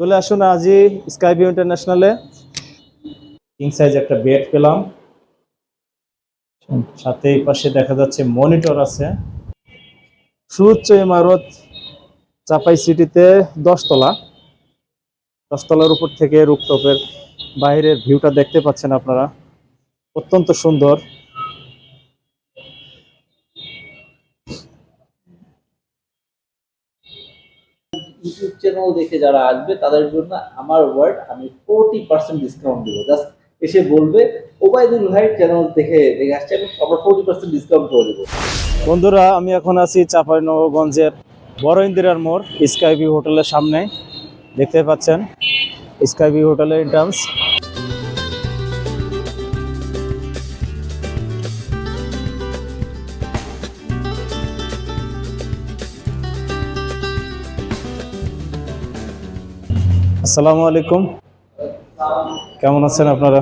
চলে আসুন আজই স্কাই ভিউ ইন্টারন্যাশনালে কিং সাইজ একটা বেড পেলাম। সাথে এই পাশে দেখা যাচ্ছে মনিটর আছে। সুউচ্চ ইমারত চাপাই সিটিতে দশতলা। দশতলার উপর থেকে রুপটপের বাইরের ভিউটা দেখতে পাচ্ছেন আপনারা। অত্যন্ত সুন্দর। ইউটিউব চ্যানেল দেখে যারা আসবে, তাদের জন্য আমার ওয়ার্ড আমি ফোরটি পার্সেন্ট ডিসকাউন্ট দেবো। জাস্ট এসে বলবে, ওবায়দুল ভাইয়ের চ্যানেল দেখে দেখে আসছে, আমি আবার ফোরটি পার্সেন্ট ডিসকাউন্ট করে দেবো। বন্ধুরা, আমি এখন আছি চাঁপাইনগরগঞ্জের বড় ইন্দিরার মোড় স্কাইভি হোটেলের সামনে। দেখতে পাচ্ছেন স্কাইভি হোটেলের এন্ট্রান্স আসসালামু আলাইকুম। কেমন আছেন আপনারা?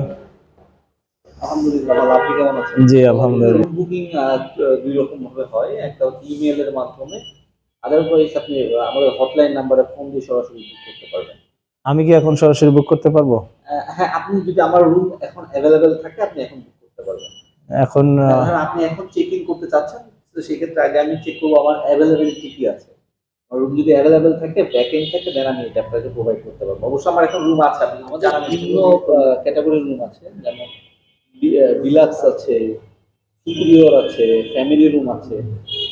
জি আলহামদুলিল্লাহ। বুকিং দুই রকম ভাবে হয়। একটা হচ্ছে ইমেলের মাধ্যমে। আদারওয়াইজ আপনি আমাদের হটলাইন নাম্বারে ফোন দিয়ে সরাসরি বুক করতে পারবেন। আমি কি এখন সরাসরি বুক করতে পারব? হ্যাঁ আপনি যদি আমার রুম এখন অ্যাভেলেবেল থাকে আপনি এখন বুক করতে পারবেন। এখন আহ, আপনি এখন চেক ইন করতে চাচ্ছেন তো সেক্ষেত্রে আগে আমি চেক করব আমার অ্যাভেলেবিলিটি কি আছে। রুম যদি অ্যাভেলেবেল থাকে ব্যাক এন্ড থাকে দেন আমি এটা আপনাকে প্রোভাইড করতে পারব। অবশ্য আমার এখন রুম আছে আপনি আমাদের বিভিন্ন ক্যাটাগরির রুম আছে যেমন ডিলাক্স আছে সুপিরিয়র আছে ফ্যামিলি রুম আছে।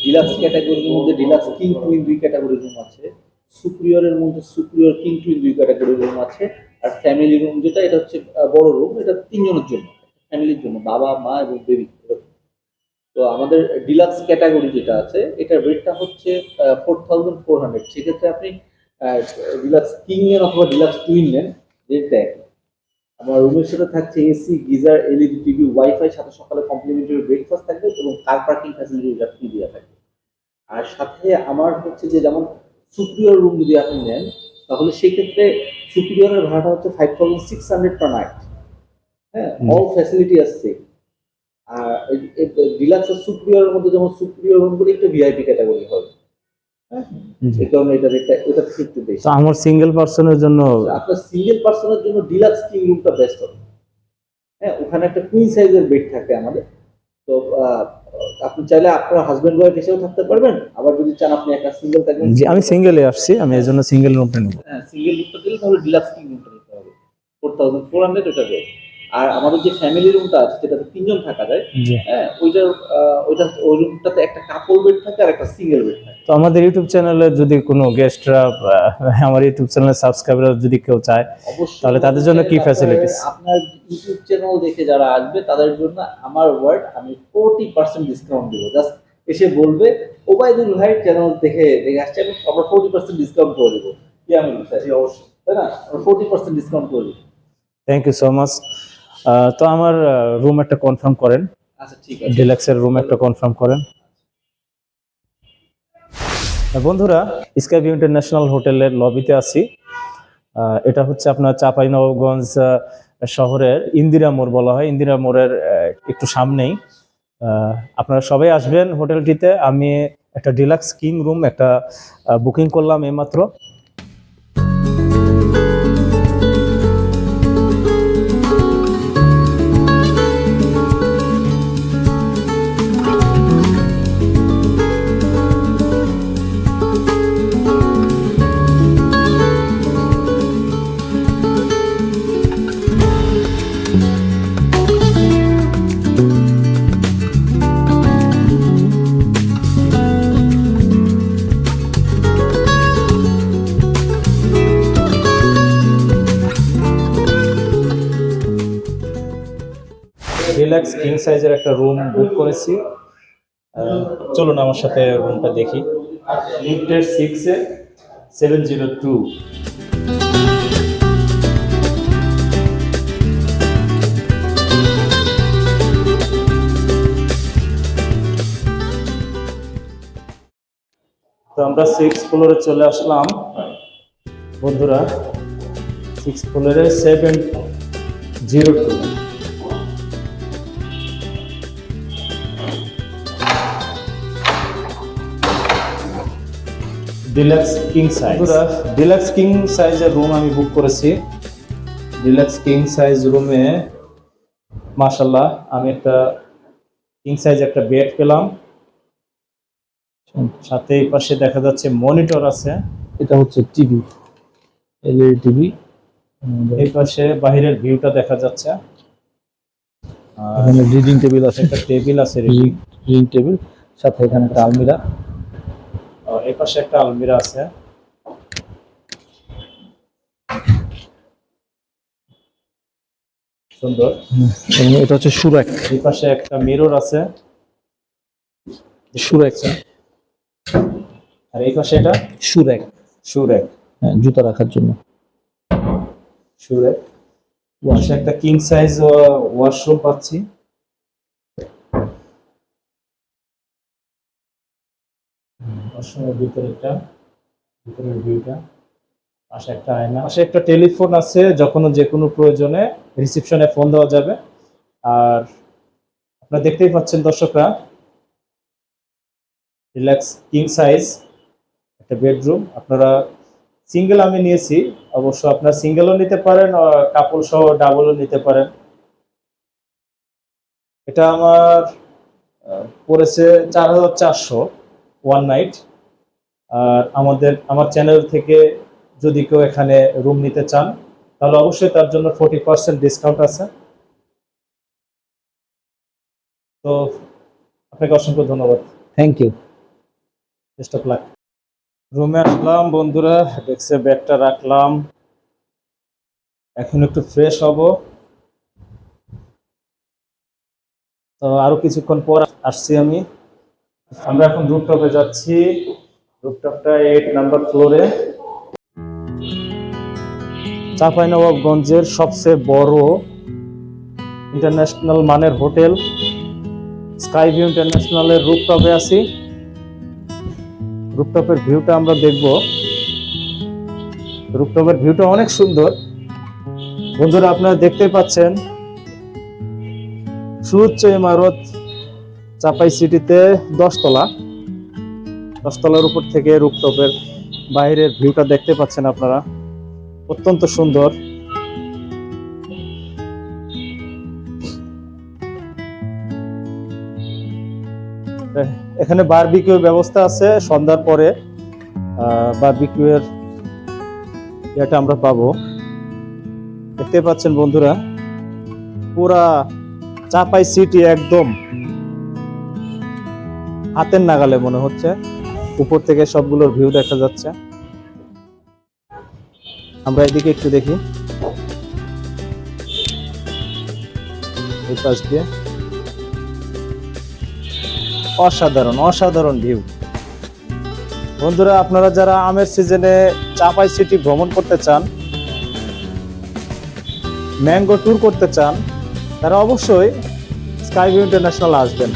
ডিলাক্স ক্যাটাগরির মধ্যে ডিলাক্স কিং টুইন দুই ক্যাটাগরির রুম আছে। সুপিরিয়রের মধ্যে সুপিরিয়র কিং টুইন দুই ক্যাটাগরির রুম আছে। আর ফ্যামিলি রুম যেটা এটা হচ্ছে বড় রুম এটা তিনজনের জন্য। ফ্যামিলির জন্য বাবা মা এবং বেবি তো আমাদের ডিলাক্স ক্যাটাগরি যেটা আছে এটার রেটটা হচ্ছে ফোর থাউজেন্ড ফোর হান্ড্রেড সেক্ষেত্রে আপনি ডিলাক্স কিং নেন অথবা ডিলাক্স টুইন নেন রেটটা একই আমার রুমের সাথে থাকছে AC geyser LED TV WiFi সাথে সকালে কমপ্লিমেন্টারি ব্রেকফাস্ট থাকবে এবং কার পার্কিং ফ্যাসিলিটি ফ্রি দেওয়া থাকবে। আর সাথে আমার হচ্ছে যে যেমন সুপ্রিয়র রুম যদি আপনি নেন তাহলে সেক্ষেত্রে সুপ্রিয়রের ভাড়াটা হচ্ছে five thousand six hundred per night হ্যাঁ। অল ফ্যাসিলিটি আর ডিলাক্স আর সুপ্রিয়রের মধ্যে যেমন সুপ্রিয়র রুমগুলো একটু ভিআইপি ক্যাটাগরি হবে হ্যাঁ। আমার সিঙ্গেল পার্সনের জন্য আপনার সিঙ্গেল পার্সনের জন্য ডিলাক্স কিং রুমটা বেস্ট হবে। হ্যাঁ ওখানে একটা কুইন সাইজের বেড থাকে আমাদের। তো আপনি চাইলে আপনার হাজবেন্ড ওয়াইফ এসেও থাকতে পারবেন। আবার যদি চান আপনি একটা সিঙ্গেল থাকবেন জি আমি সিঙ্গেলে আসছি আমি জন্য সিঙ্গেল রুমটা নেব। হ্যাঁ সিঙ্গেল রুমটা দিলে তাহলে ডিলাক্স কিং রুমটা নিতে হবে। ফোর থাউজেন্ড ফোর হান্ড্রেড ওটা আর আমাদের যে ফ্যামিলি রুমটা আছে যেটাতে তিনজন থাকা যায় হ্যাঁ ওইটার ওইটা ওই রুমটাতে একটা কাপল বেড থাকে আর একটা সিঙ্গেল বেড থাকে। তো আমাদের ইউটিউব চ্যানেলে যদি কোনো গেস্টরা আমার ইউটিউব চ্যানেলের সাবস্ক্রাইবার যদি কেউ চায় তাহলে তাদের জন্য কি facilities? আপনার ইউটিউব চ্যানেল দেখে যারা আসবে তাদের জন্য আমার ওয়ার্ড আমি ফোরটি পার্সেন্ট ডিসকাউন্ট দিব। জাস্ট এসে বলবে ওবায়দুল ভাইয়ের চ্যানেল দেখে দেখে আসছে আমি আমরা ফোরটি পার্সেন্ট ডিসকাউন্ট করে দেবো। কি আমি অবশ্যই। তাই না? ফোরটি পার্সেন্ট ডিসকাউন্ট করে দেবো। থ্যাংক ইউ সো মাচ তো আমার রুম একটা কনফার্ম করেন। আচ্ছা ঠিক আছে। ডিলাক্সের রুম একটা কনফার্ম করেন। বন্ধুরা স্কাইভিউ ইন্টারন্যাশনাল হোটেলের লবিতে আছি। এটা হচ্ছে আপনার চাঁপাইনবাবগঞ্জ শহরের ইন্দিরা মোড় বলা হয়। ইন্দিরা মোড়ের একটু সামনেই। আপনারা সবাই আসবেন হোটেলটিতে। আমি একটা ডিলাক্স কিং রুম একটা বুকিং করলাম এইমাত্র। রিল্যাক্স কিং সাইজের একটা রুম বুক করেছি। চলুন আমার সাথে রুমটা দেখি। লিফটের সিক্সে সেভেন জিরো টু তো আমরা সিক্স ফ্লোরে চলে আসলাম। বন্ধুরা সিক্স ফ্লোরে seven zero two deluxe king size deluxe king সাইজের রুম আমি বুক করেছি। ডিলাক্স কিং সাইজ রুমে মাশাল্লাহ আমি একটা কিং সাইজ একটা বেড পেলাম। সাথে এই পাশে দেখা যাচ্ছে মনিটর আছে। এটা হচ্ছে টিভি এলইডি টিভি এই পাশে বাইরের ভিউটা দেখা যাচ্ছে। আর এখানে রিডিং টেবিল আছে। একটা টেবিল আছে রিডিং টেবিল সাথে এখানে একটা আলমিরা। এই পাশে একটা আলমিরা আছে। সুন্দর। এটা হচ্ছে সুরাক। এই পাশে একটা মিরর আছে। সুরাক। আর এই পাশে এটা? সুরাক। সুরেক। হ্যাঁ জুতা রাখার জন্য। সুরেক। পাশে একটা কিং সাইজ ওয়াশরুম পাচ্ছি। ওয়াশরুমের ভিতরে ভিতরের ভিউটা। পাশে একটা আয়না, পাশে একটা টেলিফোন আছে যখন যে কোনো প্রয়োজনে রিসেপশনে ফোন দেওয়া যাবে। আর আপনারা দেখতেই পাচ্ছেন দর্শকরা, রিল্যাক্স, কিং সাইজ, একটা বেডরুম। আপনারা সিঙ্গেল আমি নিয়েছি, অবশ্য আপনার সিঙ্গেলও নিতে পারেন কাপল সহ ডাবলও নিতে পারেন। এটা আমার পড়েছে চার হাজার চারশো। ওয়ান নাইট আর আমাদের আমার চ্যানেল থেকে যদি কেউ এখানে রুম নিতে চান তাহলে অবশ্যই তার জন্য ফোর্টি পার্সেন্ট ডিসকাউন্ট আছে। তো আপনাকে অসংখ্য ধন্যবাদ। Thank you best of luck রুমে আসলাম বন্ধুরা ডেস্কে ব্যাগটা রাখলাম। এখন একটু ফ্রেশ হব। তো আরও কিছুক্ষণ পর আসছি আমি। আমরা এখন রুপটপে যাচ্ছি। রুপটপটা এইট নাম্বার ফ্লোরে চাঁপাইনবাবগঞ্জের সবচেয়ে বড় ইন্টারন্যাশনাল মানের হোটেল স্কাই ভিউ ইন্টারন্যাশনালের রুপটপে আছি। রুপটপের ভিউটা আমরা দেখব। রুপটপের ভিউটা অনেক সুন্দর। বন্ধুরা, আপনারা দেখতে পাচ্ছেন সুউচ্চ ইমারত চাপাই সিটিতে দশতলা। দশতলার উপর থেকে রুপটপের বাইরের ভিউটা দেখতে পাচ্ছেন আপনারা। অত্যন্ত সুন্দর। এখানে বারবিকিউ ব্যবস্থা আছে সন্ধ্যার পরে। বারবিকিউ এর এটা আমরা পাবো। দেখতে পাচ্ছেন বন্ধুরা, পুরা চাপাই সিটি একদম। হাতের নাগালে মনে হচ্ছে। উপর থেকে সবগুলোর ভিউ দেখা যাচ্ছে। আমরা এদিকে একটু দেখি। পাশ দিয়ে। অসাধারণ অসাধারণ ভিউ বন্ধুরা, আপনারা যারা আমের সিজনে চাপাই সিটি ভ্রমণ করতে চান, ম্যাঙ্গো ট্যুর করতে চান, তারা অবশ্যই স্কাই ভিউ ইন্টারন্যাশনাল আসবেন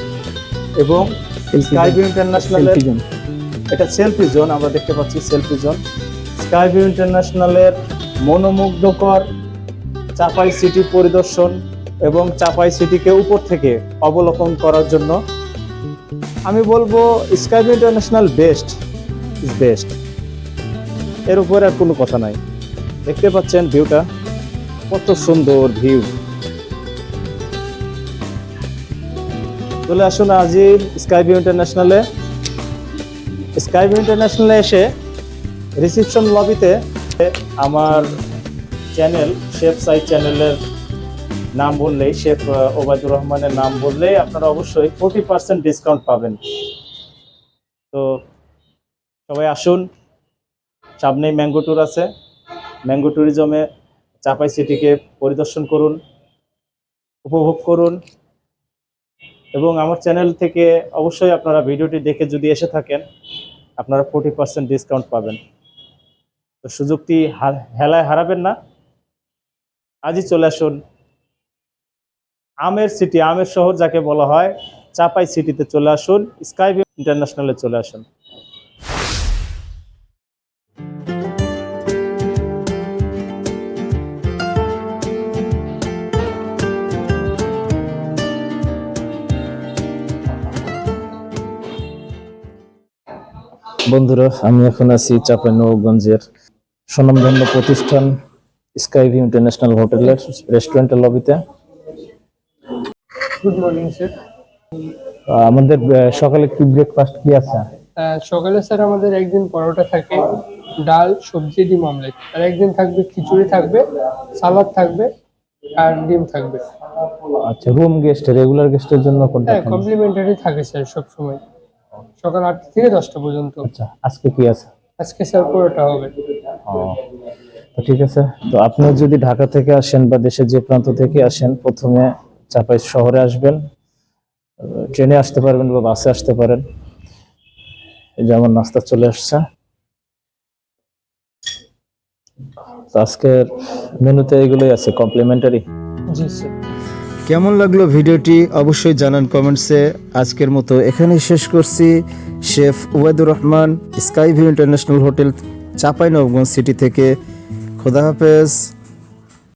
এবং স্কাই ভিউ ইন্টারন্যাশনালের এটা সেলফি জোন আমরা দেখতে পাচ্ছি সেলফি জোন স্কাই ভিউ ইন্টারন্যাশনালের মনোমুগ্ধকর চাপাই সিটি পরিদর্শন এবং চাপাই সিটিকে উপর থেকে অবলোকন করার জন্য আমি বলব sky view international best is best এর উপরে আর কোনো কথা নাই। দেখতে পাচ্ছেন ভিউটা কত সুন্দর ভিউ চলে আসুন আজই স্কাইভিউ ইন্টারন্যাশনালে স্কাইভিউ ইন্টারন্যাশনালে এসে রিসিপশন লবিতে আমার চ্যানেল শেফ সাইড চ্যানেলের নাম বললেই শেফ ওবায়দুর রহমানের নাম বললেই আপনারা অবশ্যই ফোর্টি পার্সেন্ট ডিসকাউন্ট পাবেন। তো সবাই আসুন, সামনেই ম্যাঙ্গো ট্যুর আছে। ম্যাঙ্গো ট্যুরিজমে চাপাই সিটিকে পরিদর্শন করুন, উপভোগ করুন। এবং আমার চ্যানেল থেকে অবশ্যই আপনারা ভিডিওটি দেখে যদি এসে থাকেন, আপনারা ফোর্টি পার্সেন্ট ডিসকাউন্ট পাবেন। তো সুযোগটি হেলায় হারাবেন না। আজই চলে আসুন। আমের সিটি আমের শহর যাকে বলা হয়, চাপাই সিটিতে চলে আসুন। স্কাই ইন্টারন্যাশনালে চলে আসুন। বন্ধুরা আমি এখন আছি চাঁপাইনবাবগঞ্জের স্বনামধন্য প্রতিষ্ঠান স্কাই ভিউ ইন্টারন্যাশনাল হোটেলের রেস্টুরেন্টের লবিতে গুড মর্নিং স্যার আমাদের সকালে কি ব্রেকফাস্ট কি আছে? সকালে স্যার আমাদের একদিন পরোটা থাকে ডাল সবজি ডিম অমলেট আর একদিন থাকবে খিচুড়ি থাকবে সালাদ থাকবে আর ডিম থাকবে। আচ্ছা রুম গেস্ট রেগুলার গেস্টের জন্য কোনটা হ্যাঁ কমপ্লিমেন্টারি থাকে স্যার সব সময় সকাল আটটা থেকে দশটা পর্যন্ত। আচ্ছা আজকে কি আছে? আজকে স্যার পরোটা হবে। তো ঠিক আছে। তো আপনি যদি ঢাকা থেকে আসেন বা দেশের যে প্রান্ত থেকে আসেন প্রথমে চাপাই শহরে আসবেন ট্রেনে আসতে পারবেন বা বাসে আসতে পারেন। এই যে আমার নাস্তা চলে আসছে। তো আজকের মেনুতে এগুলোই আছে কমপ্লিমেন্টারি? জি স্যার। কেমন লাগল ভিডিওটি অবশ্যই জানান কমেন্টসে। আজকের মতো এখানেই শেষ করছি। Chef Oyedur Rahman, sky view international hotel, Chapai Nawabganj city থেকে। খোদা হাফেজ।